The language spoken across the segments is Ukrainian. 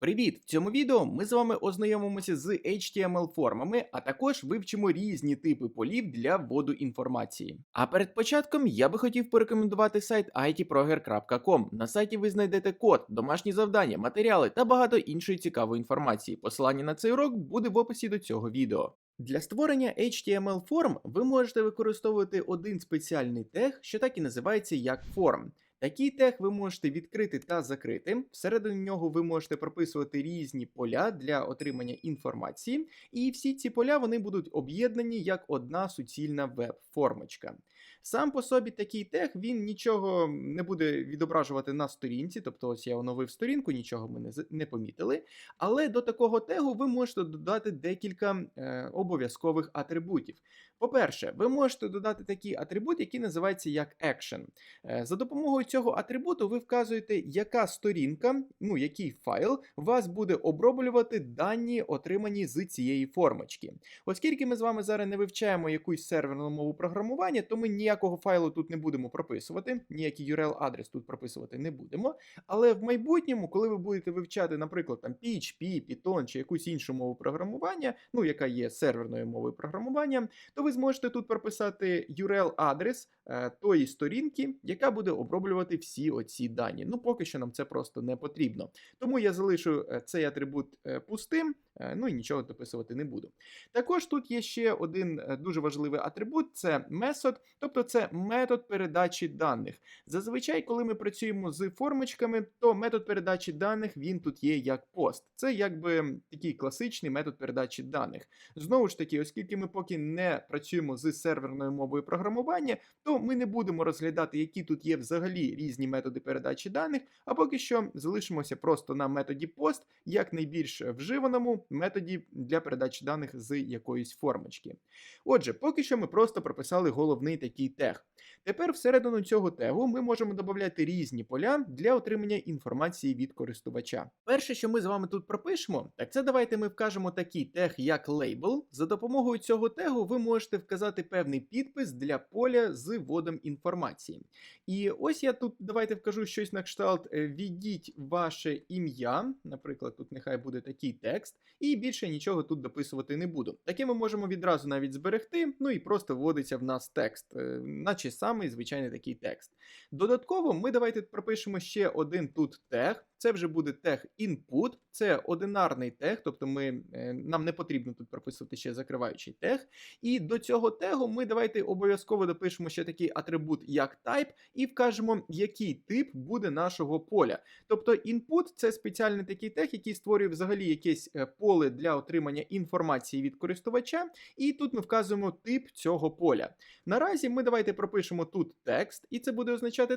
Привіт! В цьому відео ми з вами ознайомимося з HTML формами, а також вивчимо різні типи полів для вводу інформації. А перед початком я би хотів порекомендувати сайт itproger.com. На сайті ви знайдете код, домашні завдання, матеріали та багато іншої цікавої інформації. Посилання на цей урок буде в описі до цього відео. Для створення HTML форм ви можете використовувати один спеціальний тег, що так і називається як форм. Такий тег ви можете відкрити та закрити. Всередині нього ви можете прописувати різні поля для отримання інформації, і всі ці поля вони будуть об'єднані як одна суцільна веб-формочка. Сам по собі такий тег він нічого не буде відображувати на сторінці, тобто ось я оновив сторінку, нічого ми не, не помітили. Але до такого тегу ви можете додати декілька е, обов'язкових атрибутів. По-перше, ви можете додати такий атрибут, який називається як action. Е, За допомогою цього атрибуту ви вказуєте, яка сторінка, ну який файл вас буде оброблювати дані, отримані з цієї формочки. Оскільки ми з вами зараз не вивчаємо якусь серверну мову програмування, то ми ніякого файлу тут не будемо прописувати, ніякий URL-адрес тут прописувати не будемо. Але в майбутньому, коли ви будете вивчати, наприклад, там PHP, Python чи якусь іншу мову програмування, ну яка є серверною мовою програмування, то ви зможете тут прописати URL-адрес е, тої сторінки, яка буде оброблювати всі оці дані. Ну, поки що нам це просто не потрібно. Тому я залишу е, цей атрибут е, пустим, ну і нічого дописувати не буду. Також тут є ще один е, дуже важливий атрибут це метод, тобто це метод передачі даних. Зазвичай, коли ми працюємо з формочками, то метод передачі даних він тут є як пост. Це якби такий класичний метод передачі даних. Знову ж таки, оскільки ми поки не працюємо з серверною мовою програмування, то ми не будемо розглядати, які тут є взагалі різні методи передачі даних, а поки що залишимося просто на методі post як найбільш вживаному методі для передачі даних з якоїсь формочки. Отже, поки що ми просто прописали головний такий тег. Тепер всередину цього тегу ми можемо додати різні поля для отримання інформації від користувача. Перше, що ми з вами тут пропишемо, так це давайте ми вкажемо такий тег як label. За допомогою цього тегу ви можете вказати певний підпис для поля з вводом інформації. І ось я тут давайте вкажу щось на кшталт «Введіть ваше ім'я. Наприклад, тут нехай буде такий текст, і більше нічого тут дописувати не буду. Таке ми можемо відразу навіть зберегти, ну і просто вводиться в нас текст, е, наче самий звичайний такий текст. Додатково ми давайте пропишемо ще один тут тег. Це вже буде тег input, це одинарний тег, тобто ми, е, нам не потрібно тут прописувати ще закриваючий тег. І до цього тегу ми давайте обов'язково допишемо ще такий атрибут як type і вкажемо, який тип буде нашого поля. Тобто input це спеціальний такий тег, який створює взагалі якесь е, поле для отримання інформації від користувача, і тут ми вказуємо тип цього поля. Наразі ми давайте пропишемо тут текст, і це буде означати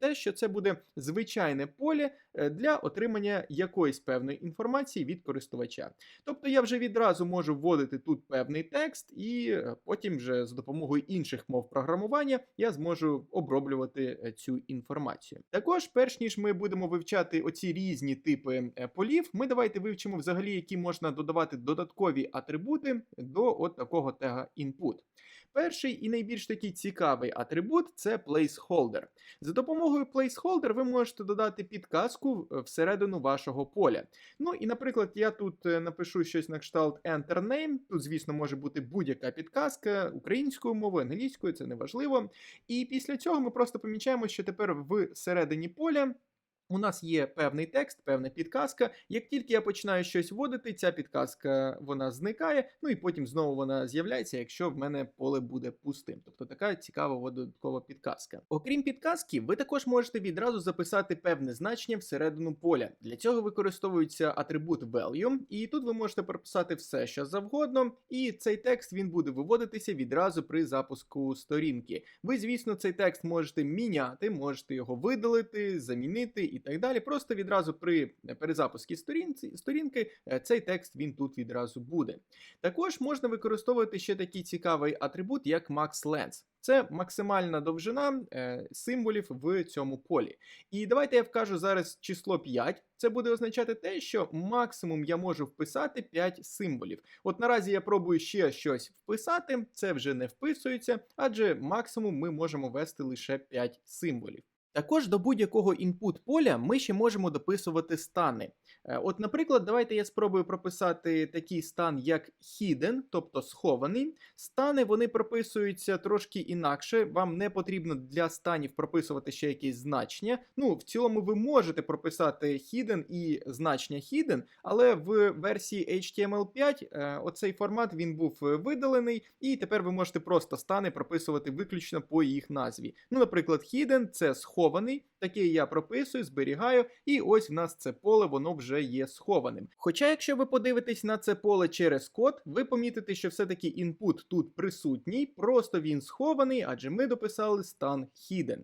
те, що це буде звичайне поле е, для отримання якоїсь певної інформації від користувача. Тобто я вже відразу можу вводити тут певний текст, і е, потім вже за допомогою інших мов програмування я зможу оброблювати е, цю інформацію. Також, перш ніж ми будемо вивчати оці різні типи е, полів, ми давайте вивчимо взагалі, які можна додавати додаткові атрибути до от такого тега input. Перший і найбільш такий цікавий атрибут це placeholder. За допомогою placeholder ви можете додати підказку всередину вашого поля. Ну і, наприклад, я тут е, напишу щось на кшталт Enter Name. Тут, звісно, може бути будь-яка підказка українською мовою, англійською, це не важливо. І після цього ми просто помічаємо, що тепер всередині поля. У нас є певний текст, певна підказка. Як тільки я починаю щось вводити, ця підказка вона зникає, ну і потім знову вона з'являється, якщо в мене поле буде пустим. Тобто така цікава додаткова підказка. Окрім підказки, ви також можете відразу записати певне значення всередину поля. Для цього використовується атрибут value, і тут ви можете прописати все, що завгодно, і цей текст він буде виводитися відразу при запуску сторінки. Ви, звісно, цей текст можете міняти, можете його видалити, замінити і так далі. Просто відразу при перезапуску сторінці, сторінки е, цей текст він тут відразу буде. Також можна використовувати ще такий цікавий атрибут, як maxLength. Це максимальна довжина е, символів в цьому полі. І давайте я вкажу зараз число 5. Це буде означати те, що максимум я можу вписати 5 символів. От наразі я пробую ще щось вписати, це вже не вписується, адже максимум ми можемо ввести лише 5 символів. Також до будь-якого інпут поля ми ще можемо дописувати стани. Е, От, наприклад, давайте я спробую прописати такий стан, як hidden, тобто схований. Стани вони прописуються трошки інакше. Вам не потрібно для станів прописувати ще якісь значення. Ну, в цілому, ви можете прописати hidden і значення hidden, але в версії HTML5 е, оцей формат він був е, видалений, і тепер ви можете просто стани прописувати виключно по їх назві. Ну, наприклад, hidden це схований, такий я прописую, зберігаю, і ось в нас це поле, воно вже є схованим. Хоча, якщо ви подивитесь на це поле через код, ви помітите, що все-таки інпут тут присутній, просто він схований, адже ми дописали стан hidden.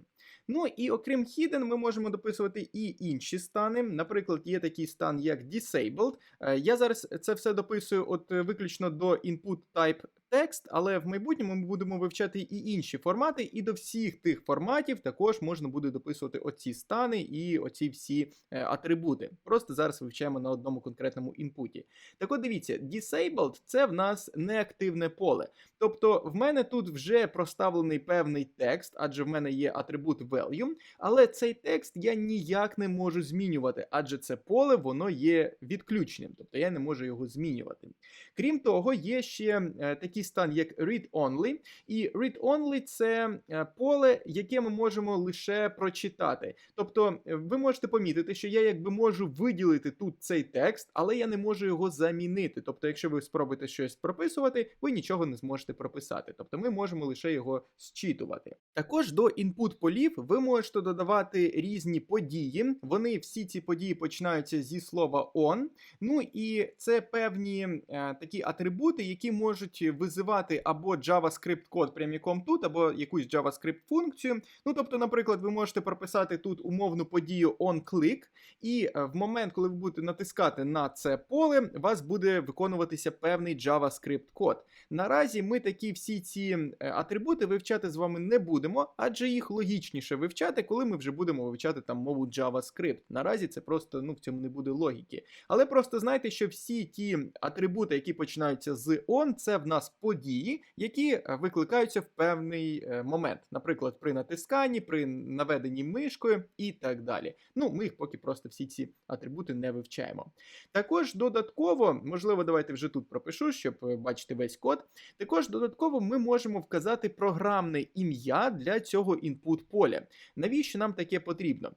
Ну і окрім hidden, ми можемо дописувати і інші стани. Наприклад, є такий стан, як disabled. Е, Я зараз це все дописую от е, виключно до input type text, але в майбутньому ми будемо вивчати і інші формати, і до всіх тих форматів також можна буде дописувати оці стани і оці всі е, атрибути. Просто зараз вивчаємо на одному конкретному інпуті. Так от дивіться, disabled це в нас неактивне поле. Тобто в мене тут вже проставлений певний текст, адже в мене є атрибут value, але цей текст я ніяк не можу змінювати, адже це поле воно є відключеним, тобто я не можу його змінювати. Крім того, є ще е, такий стан, як read-only, і read-only це е, поле, яке ми можемо лише прочитати. Тобто, е, ви можете помітити, що я якби можу виділити тут цей текст, але я не можу його замінити. Тобто, якщо ви спробуєте щось прописувати, ви нічого не зможете прописати. Тобто, ми можемо лише його зчитувати. Також до інпут полів ви можете додавати різні події. Вони всі ці події починаються зі слова on. Ну і це певні е, такі атрибути, які можуть визивати або JavaScript код пряміком тут, або якусь JavaScript функцію. Ну тобто, наприклад, ви можете прописати тут умовну подію onClick, і е, в момент, коли ви будете натискати на це поле, у вас буде виконуватися певний JavaScript код. Наразі ми такі всі ці е, атрибути вивчати з вами не будемо, адже їх логічніше вивчати, коли ми вже будемо вивчати там мову JavaScript. Наразі це просто ну в цьому не буде логіки. Але просто знайте, що всі ті атрибути, які починаються з on, це в нас події, які е, викликаються в певний е, момент, наприклад, при натисканні, при наведенні мишкою і так далі. Ну, ми їх поки просто всі ці атрибути не вивчаємо. Також додатково, можливо, давайте вже тут пропишу, щоб е, бачити весь код. Також додатково ми можемо вказати програмне ім'я для цього input поля. Навіщо нам таке потрібно?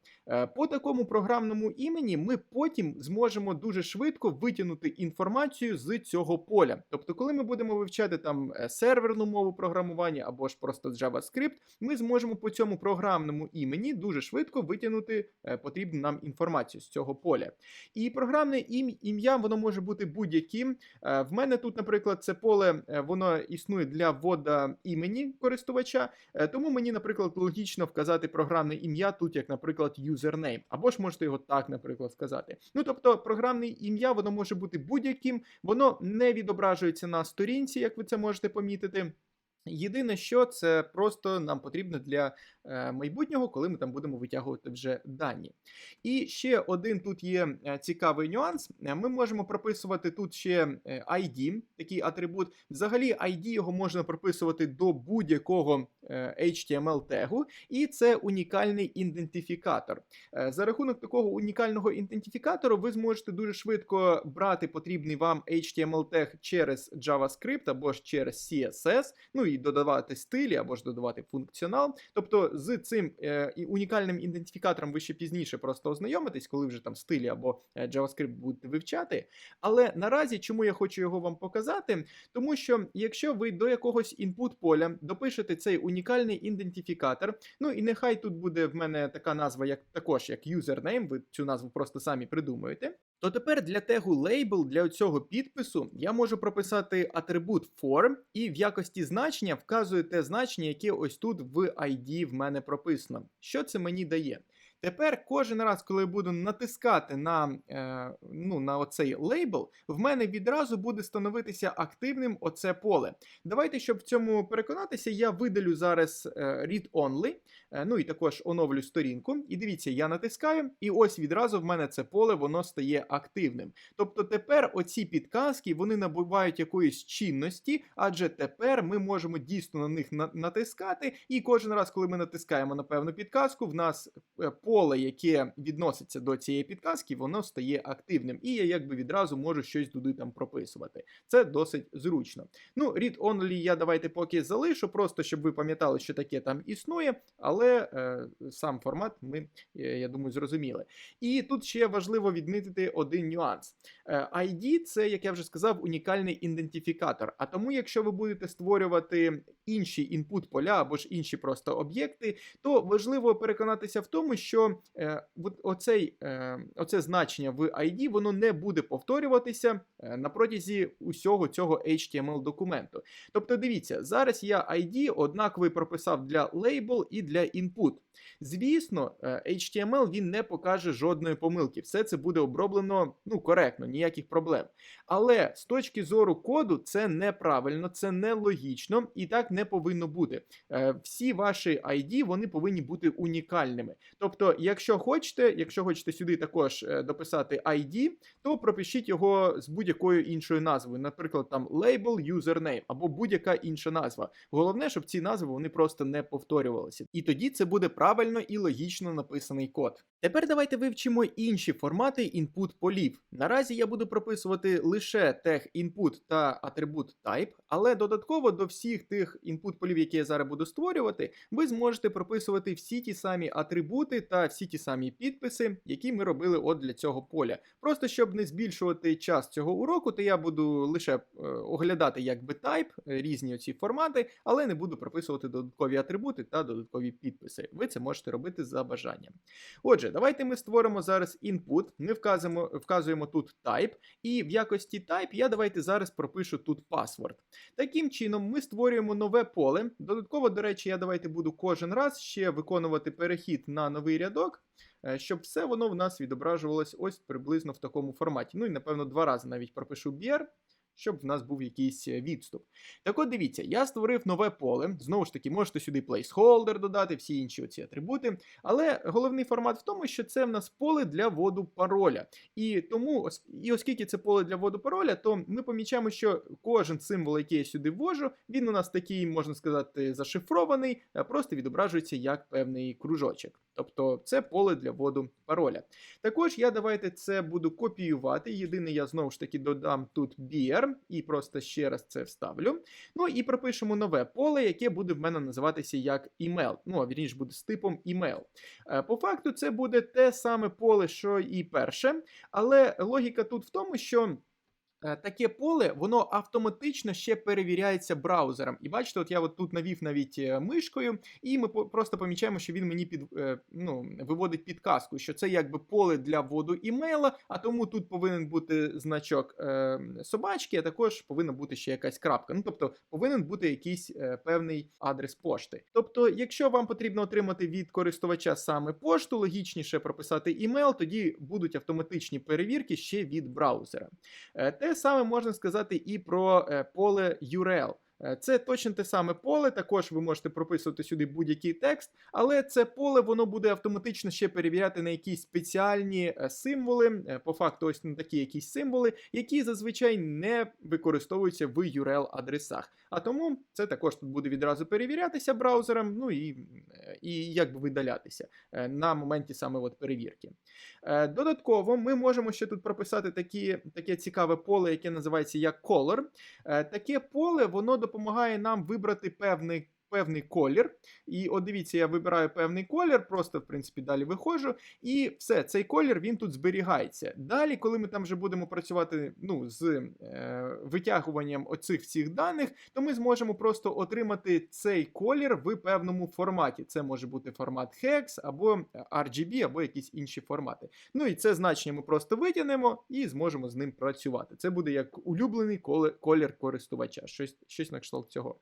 По такому програмному імені ми потім зможемо дуже швидко витягнути інформацію з цього поля. Тобто, коли ми будемо вивчати там е, серверну мову програмування або ж просто JavaScript, ми зможемо по цьому програмному імені дуже швидко витягнути е, потрібну нам інформацію з цього поля. І програмне ім'я воно може бути будь-яким. Е, В мене тут, наприклад, це поле воно існує для ввода імені користувача, тому мені, наприклад, логічно вказати програмне ім'я тут, як, наприклад, username. Або ж можете його так, наприклад, сказати. Ну тобто, програмне ім'я воно може бути будь-яким, воно не відображується на сторінці, як ви це можете помітити. Єдине, що це просто нам потрібно для е, майбутнього, коли ми там будемо витягувати вже дані. І ще один тут є е, цікавий нюанс. Е, Ми можемо прописувати тут ще ID, такий атрибут. Взагалі, ID його можна прописувати до будь-якого е, HTML тегу, і це унікальний ідентифікатор. За рахунок такого унікального ідентифікатору ви зможете дуже швидко брати потрібний вам HTML тег через JavaScript або ж через CSS, ну і додавати стилі або ж додавати функціонал. Тобто з цим е, і унікальним ідентифікатором ви ще пізніше просто ознайомитесь, коли вже там стилі або е, JavaScript будете вивчати. Але наразі, чому я хочу його вам показати? Тому що якщо ви до якогось інпут поля допишете цей унікальний ідентифікатор, ну і нехай тут буде в мене така назва, як також як username, ви цю назву просто самі придумуєте. То тепер для тегу label, для цього підпису, я можу прописати атрибут form і в якості значення вказую те значення, яке ось тут в ID в мене прописано. Що це мені дає? Тепер кожен раз, коли я буду натискати на, е, ну, на оцей лейбл, в мене відразу буде становитися активним оце поле. Давайте, щоб в цьому переконатися, я видалю зараз е, read only, е, ну і також оновлю сторінку. І дивіться, я натискаю, і ось відразу в мене це поле воно стає активним. Тобто тепер оці підказки вони набувають якоїсь чинності, адже тепер ми можемо дійсно на них на- натискати, і кожен раз, коли ми натискаємо на певну підказку, в нас е, поле, яке відноситься до цієї підказки, воно стає активним. І я якби відразу можу щось туди там прописувати. Це досить зручно. Ну, read only я давайте поки залишу, просто щоб ви пам'ятали, що таке там існує, але е, сам формат ми, е, я думаю, зрозуміли. І тут ще важливо відмітити один нюанс. Е, ID це, як я вже сказав, унікальний ідентифікатор. А тому, якщо ви будете створювати інші інпут поля або ж інші просто об'єкти, то важливо переконатися в тому, що е, оцей, е, оце значення в ID воно не буде повторюватися е, на протязі усього цього HTML документу. Тобто, дивіться, зараз я ID однаковий прописав для label і для input. Звісно, е, HTML він не покаже жодної помилки. Все це буде оброблено ну, коректно, ніяких проблем. Але з точки зору коду це неправильно, це нелогічно і так не повинно бути. Е, Всі ваші ID вони повинні бути унікальними. Тобто, якщо хочете, якщо хочете сюди також е, дописати ID, то пропишіть його з будь-якою іншою назвою, наприклад, там label username або будь-яка інша назва. Головне, щоб ці назви вони просто не повторювалися. І тоді це буде правильно і логічно написаний код. Тепер давайте вивчимо інші формати input полів. Наразі я буду прописувати лише тег input та атрибут type, але додатково до всіх тих input полів, які я зараз буду створювати, ви зможете прописувати всі ті самі атрибути та всі ті самі підписи, які ми робили от для цього поля. Просто щоб не збільшувати час цього уроку, то я буду лише е, оглядати якби type, е, різні оці формати, але не буду прописувати додаткові атрибути та додаткові підписи. Ви це можете робити за бажанням. Отже, давайте ми створимо зараз input, ми вказуємо, вказуємо тут type, і в якості type я давайте зараз пропишу тут password. Таким чином, ми створюємо нове поле. Додатково, до речі, я давайте буду кожен раз ще виконувати перехід на новий рядок. е, Щоб все воно в нас відображувалось ось приблизно в такому форматі. Ну і напевно два рази навіть пропишу BR, щоб в нас був якийсь е, відступ. Так от дивіться, я створив нове поле. Знову ж таки, можете сюди placeholder додати, всі інші оці атрибути. Але головний формат в тому, що це в нас поле для вводу пароля. І тому, і оскільки це поле для вводу пароля, то ми помічаємо, що кожен символ, який я сюди ввожу, він у нас такий, можна сказати, зашифрований, а просто відображується як певний кружочок. Тобто це поле для вводу пароля. Також я давайте це буду копіювати. Єдине, я знову ж таки додам тут BR і просто ще раз це вставлю. Ну і пропишемо нове поле, яке буде в мене називатися як email. Ну, а вірніше буде з типом email. Е, По факту, це буде те саме поле, що і перше, але логіка тут в тому, що. Е, Таке поле, воно автоматично ще перевіряється браузером. І бачите, от я от тут навів навіть е, мишкою, і ми просто помічаємо, що він мені під, е, ну, виводить підказку, що це якби поле для вводу імейла, а тому тут повинен бути значок е, собачки, а також повинна бути ще якась крапка. Ну, тобто повинен бути якийсь е, певний адрес пошти. Тобто, якщо вам потрібно отримати від користувача саме пошту, логічніше прописати імейл, тоді будуть автоматичні перевірки ще від браузера. Е, Те саме можна сказати і про е, поле URL. Е, Це точно те саме поле. Також ви можете прописувати сюди будь-який текст, але це поле воно буде автоматично ще перевіряти на якісь спеціальні е, символи. е, По факту, ось на такі якісь символи, які зазвичай не використовуються в URL-адресах. А тому це також тут буде відразу перевірятися браузером, ну і, і якби видалятися на моменті саме от перевірки. Додатково ми можемо ще тут прописати такі, таке цікаве поле, яке називається як color. Таке поле воно допомагає нам вибрати певний. Певний колір, і от дивіться, я вибираю певний колір, просто в принципі далі виходжу, і все, цей колір він тут зберігається. Далі, коли ми там вже будемо працювати ну, з е, витягуванням оцих всіх даних, то ми зможемо просто отримати цей колір в певному форматі. Це може бути формат hex або RGB, або якісь інші формати. Ну і це значення ми просто витягнемо і зможемо з ним працювати. Це буде як улюблений колір користувача, щось, щось на кшталт цього.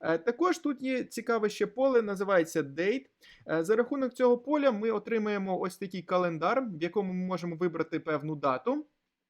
Е, Також тут є цікаве ще поле, називається Date. Е, За рахунок цього поля ми отримаємо ось такий календар, в якому ми можемо вибрати певну дату.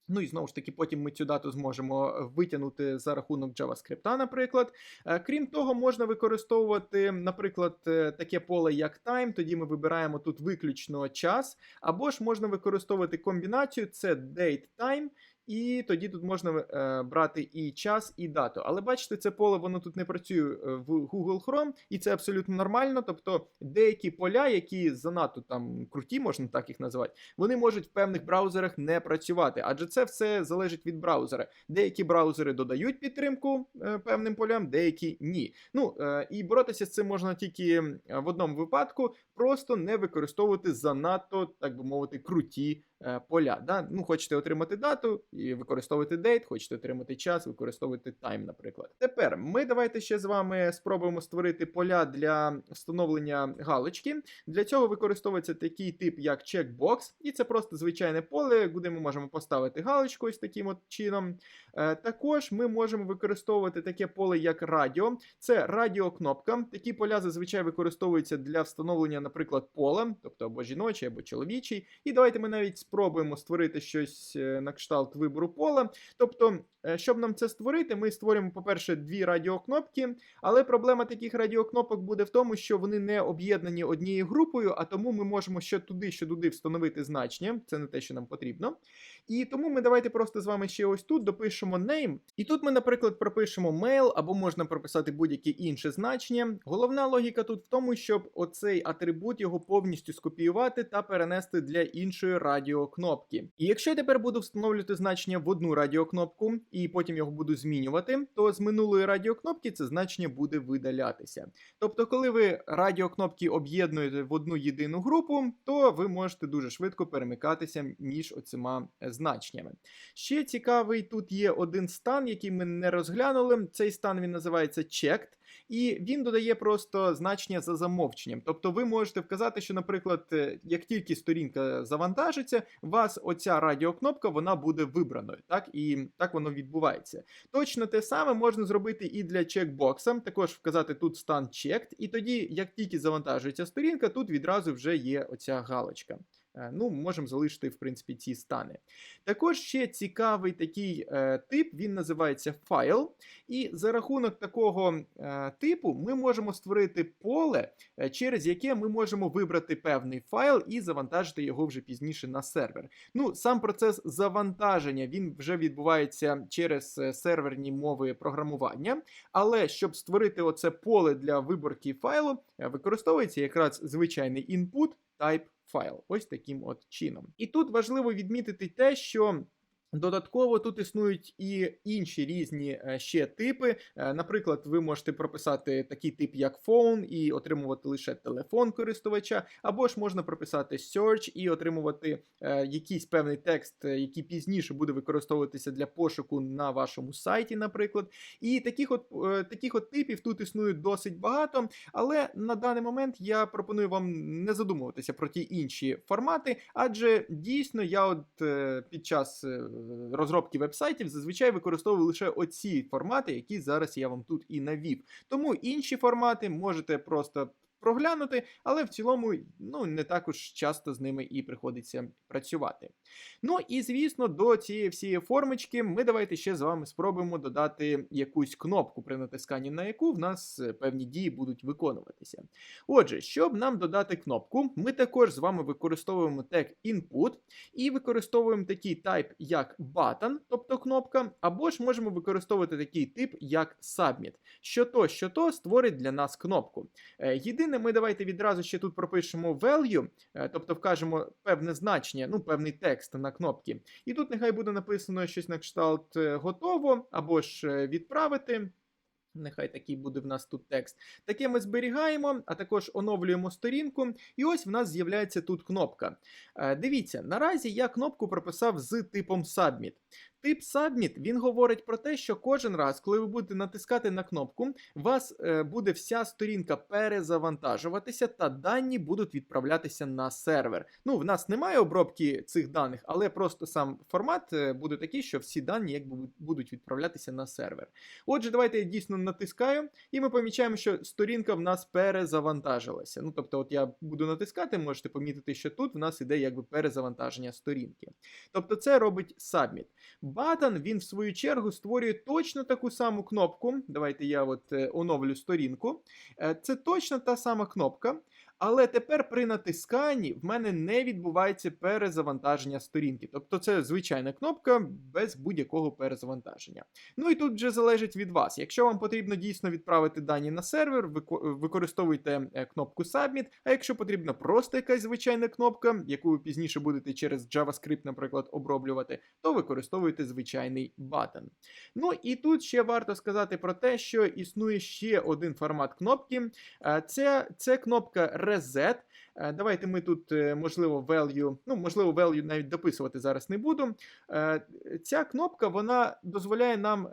Ну і знову ж таки, потім ми цю дату зможемо витягнути за рахунок JavaScript, наприклад. Е, Крім того, можна використовувати, наприклад, е, таке поле як time, тоді ми вибираємо тут виключно час, або ж можна використовувати комбінацію: це date time. І тоді тут можна е, брати і час, і дату. Але бачите, це поле воно тут не працює е, в Google Chrome, і це абсолютно нормально. Тобто деякі поля, які занадто там круті, можна так їх називати, вони можуть в певних браузерах не працювати, адже це все залежить від браузера. Деякі браузери додають підтримку е, певним полям, деякі ні. Ну е, і боротися з цим можна тільки в одному випадку, просто не використовувати занадто, так би мовити, круті е, поля. Да? Ну, хочете отримати дату і використовувати date, хочете отримати час, використовувати time, наприклад. Тепер ми давайте ще з вами спробуємо створити поля для встановлення галочки. Для цього використовується такий тип, як checkbox, і це просто звичайне поле, куди ми можемо поставити галочку ось таким от чином. Е, Також ми можемо використовувати таке поле, як радіо. Це радіокнопка. Такі поля зазвичай використовуються для встановлення, наприклад, пола, тобто або жіночий, або чоловічий. І давайте ми навіть спробуємо створити щось е, на кшталт вибору пола. Тобто, щоб нам це створити, ми створимо, по-перше, дві радіокнопки. Але проблема таких радіокнопок буде в тому, що вони не об'єднані однією групою, а тому ми можемо що туди, що туди встановити значення. Це не те, що нам потрібно. І тому ми давайте просто з вами ще ось тут допишемо name. І тут ми, наприклад, пропишемо mail, або можна прописати будь-яке інше значення. Головна логіка тут в тому, щоб оцей атрибут його повністю скопіювати та перенести для іншої радіокнопки. І якщо я тепер буду встановлювати значення в одну радіокнопку і потім його буду змінювати, то з минулої радіокнопки це значення буде видалятися. Тобто, коли ви радіокнопки об'єднуєте в одну єдину групу, то ви можете дуже швидко перемикатися між оцима е, значеннями. Ще цікавий тут є один стан, який ми не розглянули. Цей стан він називається checked. І він додає просто значення за замовченням. Тобто ви можете вказати, що, наприклад, е, як тільки сторінка завантажиться, у вас оця радіокнопка вона буде вибраною. Так і так воно відбувається. Точно те саме можна зробити і для чекбокса. Також вказати тут стан checked, і тоді, як тільки завантажується сторінка, тут відразу вже є оця галочка. Е, Ну, можемо залишити, в принципі, ці стани. Також ще цікавий такий е, тип, він називається файл. І за рахунок такого е, типу ми можемо створити поле, е, через яке ми можемо вибрати певний файл і завантажити його вже пізніше на сервер. Ну, сам процес завантаження він вже відбувається через е, серверні мови програмування. Але щоб створити оце поле для виборки файлу, використовується якраз звичайний input type файл. Ось таким от чином. І тут важливо відмітити те, що. Додатково тут існують і інші різні е, ще типи. Е, Наприклад, ви можете прописати такий тип, як phone, і отримувати лише телефон користувача, або ж можна прописати search і отримувати е, якийсь певний текст, який пізніше буде використовуватися для пошуку на вашому сайті, наприклад. І таких от, таких от типів тут існує досить багато. Але на даний момент я пропоную вам не задумуватися про ті інші формати, адже дійсно я от під час розробки вебсайтів зазвичай використовую лише оці формати, які зараз я вам тут і навів. Тому інші формати можете просто. Проглянути, але в цілому ну, не також часто з ними і приходиться працювати. Ну і звісно, до цієї всієї формочки ми давайте ще з вами спробуємо додати якусь кнопку, при натисканні на яку в нас е, певні дії будуть виконуватися. Отже, щоб нам додати кнопку, ми також з вами використовуємо тег input і використовуємо такий type як button, тобто кнопка, або ж можемо використовувати такий тип як submit. Що то, що то створить для нас кнопку. Е, Єдине, ми давайте відразу ще тут пропишемо value, е, тобто вкажемо певне значення, ну певний текст на кнопці. І тут нехай буде написано щось на кшталт е, готово, або ж е, відправити. Нехай такий буде в нас тут текст. Таке ми зберігаємо, а також оновлюємо сторінку. І ось в нас з'являється тут кнопка. Дивіться, наразі я кнопку прописав з типом Submit. Тип Submit він говорить про те, що кожен раз, коли ви будете натискати на кнопку, у вас е, буде вся сторінка перезавантажуватися, та дані будуть відправлятися на сервер. Ну, в нас немає обробки цих даних, але просто сам формат е, буде такий, що всі дані якби будуть відправлятися на сервер. Отже, давайте я дійсно натискаю, і ми помічаємо, що сторінка в нас перезавантажилася. Ну, тобто, от я буду натискати, можете помітити, що тут в нас іде якби перезавантаження сторінки. Тобто, це робить Submit. Button, він в свою чергу створює точно таку саму кнопку. Давайте я от е, оновлю сторінку. Е, Це точно та сама кнопка. Але тепер при натисканні в мене не відбувається перезавантаження сторінки. Тобто це звичайна кнопка без будь-якого перезавантаження. Ну і тут вже залежить від вас. Якщо вам потрібно дійсно відправити дані на сервер, вико- використовуйте е, кнопку Submit, а якщо потрібна просто якась звичайна кнопка, яку ви пізніше будете через JavaScript, наприклад, оброблювати, то використовуйте звичайний button. Ну і тут ще варто сказати про те, що існує ще один формат кнопки. Е, Це, це кнопка Reset. Е, Давайте ми тут, е, можливо, value, ну, можливо, value навіть дописувати зараз не буду. Е, Ця кнопка вона дозволяє нам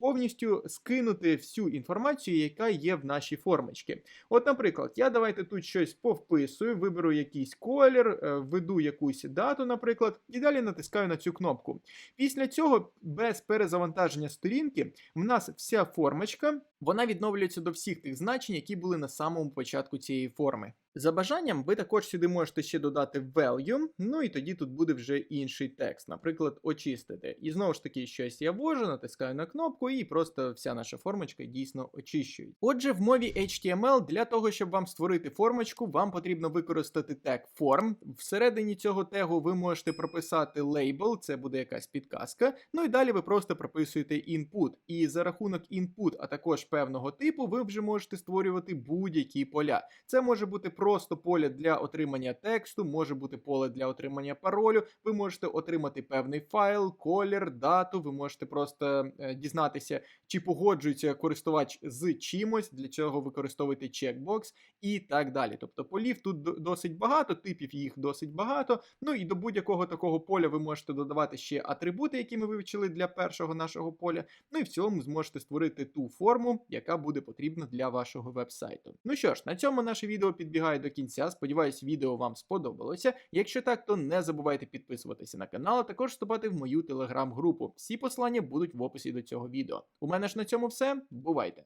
повністю скинути всю інформацію, яка є в нашій формочці. От, наприклад, я давайте тут щось повписую, виберу якийсь колір, введу якусь дату, наприклад, і далі натискаю на цю кнопку. Після цього, без перезавантаження сторінки, в нас вся формочка вона відновлюється до всіх тих значень, які були на самому початку цієї форми. За бажанням, ви також сюди можете ще додати value, ну і тоді тут буде вже інший текст, наприклад, очистити. І знову ж таки, щось я ввожу, натискаю на кнопку, і просто вся наша формочка дійсно очищує. Отже, в мові HTML для того, щоб вам створити формочку, вам потрібно використати тег form. Всередині цього тегу ви можете прописати лейбл, це буде якась підказка. Ну і далі ви просто прописуєте input. І за рахунок input, а також певного типу, ви вже можете створювати будь-які поля. Це може бути просто поле для отримання тексту, може бути поле для отримання паролю. Ви можете отримати певний файл, колір, дату. Ви можете просто е, дізнатися, чи погоджується користувач з чимось. Для цього використовуйте чекбокс і так далі. Тобто полів тут досить багато, типів їх досить багато. Ну і до будь-якого такого поля ви можете додавати ще атрибути, які ми вивчили для першого нашого поля. Ну і в цілому зможете створити ту форму, яка буде потрібна для вашого вебсайту. Ну що ж, на цьому наше відео підбігає до кінця. Сподіваюсь, відео вам сподобалося. Якщо так, то не забувайте підписуватися на канал, а також вступати в мою телеграм-групу. Всі послання будуть в описі до цього відео. У мене ж на цьому все. Бувайте!